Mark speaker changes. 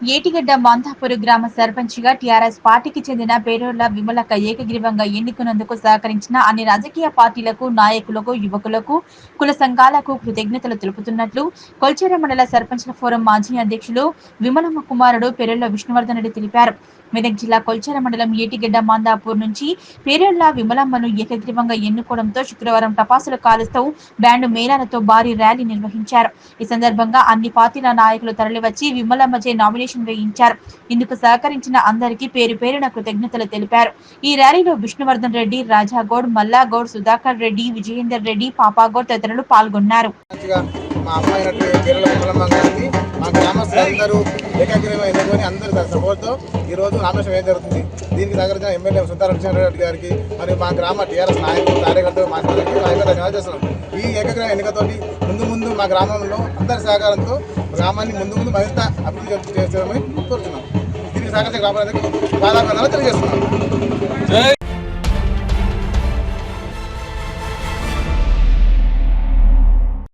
Speaker 1: ఏటిగడ్డ మంతాపూర్ గ్రామ సర్పంచ్గా టీఆర్ఎస్ పార్టీకి చెందిన పేరోళ్ళ విమలక ఏకగ్రీవంగా ఎన్నుకున్నందుకు సహకరించిన అన్ని రాజకీయ పార్టీలకు నాయకులకు యువకులకు కుల సంఘాలకు కృతజ్ఞతలు తెలుపుతున్నట్లు కొల్చేర మండల సర్పంచ్ల ఫోరం మాజీ అధ్యక్షులు విమలమ్మ కుమారుడు పేరుల విష్ణువర్ధన్ రెడ్డి తెలిపారు. మెదక్ జిల్లా కొల్చేర మండలం ఏటిగడ్డ మందాపూర్ నుంచి పేరెళ్ళ విమలమ్మను ఏకగ్రీవంగా ఎన్నుకోవడంతో శుక్రవారం టపాసులు కాలుస్తూ బ్యాండ్ మేళాలతో భారీ ర్యాలీ నిర్వహించారు. ఈ సందర్భంగా అన్ని పార్టీల నాయకులు తరలివచ్చి విమలమ్మచే నామినేషన్ వేయించారు ఇందుకు సహకరించిన అందరికీ పేరు పేరున కృతజ్ఞతలు తెలిపారు. ఈ ర్యాలీలో విష్ణువర్ధన్ రెడ్డి రాజాగౌడ్ మల్లాగౌడ్ సుధాకర్ రెడ్డి విజయేందర్ రెడ్డి పాపాగౌడ్ తదితరులు పాల్గొన్నారు.
Speaker 2: మా అమ్మాయి అందరూ ఏకాగ్రహం ఎన్నుకొని అందరి సపోర్ట్తో ఈరోజు రామేశ్వరం ఏం జరుగుతుంది? దీనికి దగ్గరగా ఎమ్మెల్యే సుతార రెడ్డి గారికి మరియు మా గ్రామ టీఆర్ఎస్ నాయకులు కార్యకర్తలు మా అందరికీ ధన్యవాదాలు చేస్తున్నాం ఈ ఏకగ్రహం ఎన్నికతోటి ముందు ముందు మా గ్రామంలో అందరి సహకారంతో గ్రామాన్ని ముందు ముందు మరింత అభివృద్ధి చేస్తామని కోరుతున్నాం దీనికి సహకరించే గ్రామాలందరికీ బాధాకరణాలు తెలియజేస్తున్నాం.